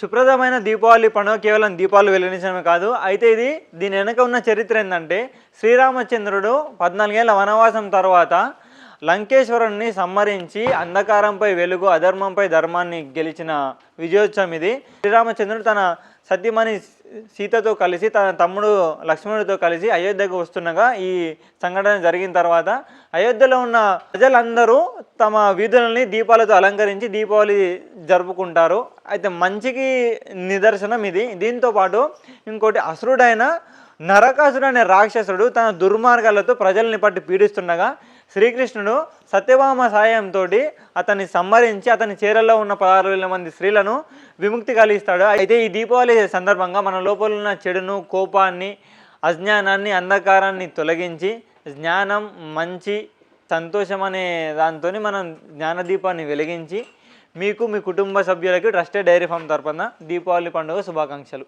సుప్రదమైన దీపావళి పండుగ కేవలం దీపాలు వెలిగించడమే కాదు అయితే ఇది దీని వెనక ఉన్న చరిత్ర ఏంటంటే శ్రీరామచంద్రుడు పద్నాలుగేళ్ళ వనవాసం తర్వాత లంకేశ్వరుణ్ణి సంహరించి అంధకారంపై వెలుగు అధర్మంపై ధర్మాన్ని గెలిచిన విజయోత్సవం ఇది. శ్రీరామచంద్రుడు తన సత్యమణి సీతతో కలిసి తన తమ్ముడు లక్ష్మణుడితో కలిసి అయోధ్యకు వస్తుండగా ఈ సంఘటన జరిగిన తర్వాత అయోధ్యలో ఉన్న ప్రజలందరూ తమ వీధులని దీపాలతో అలంకరించి దీపావళి జరుపుకుంటారు. అయితే మంచికి నిదర్శనం ఇది. దీంతో పాటు ఇంకోటి అసురుడైన నరకాసుడు అనే రాక్షసుడు తన దుర్మార్గాలతో ప్రజల్ని పట్టి పీడిస్తుండగా శ్రీకృష్ణుడు సత్యభామ సాయంతో అతన్ని సంహరించి అతని చీరల్లో ఉన్న పదహారు వేల మంది స్త్రీలను విముక్తి కలిగిస్తాడు. అయితే ఈ దీపావళి సందర్భంగా మన లోపల ఉన్న చెడును కోపాన్ని అజ్ఞానాన్ని అంధకారాన్ని తొలగించి జ్ఞానం మంచి సంతోషం అనే దాంతో మనం జ్ఞానదీపాన్ని వెలిగించి మీకు మీ కుటుంబ సభ్యులకి ట్రస్టెడ్ డైరీ ఫామ్ తరపున దీపావళి పండుగ శుభాకాంక్షలు.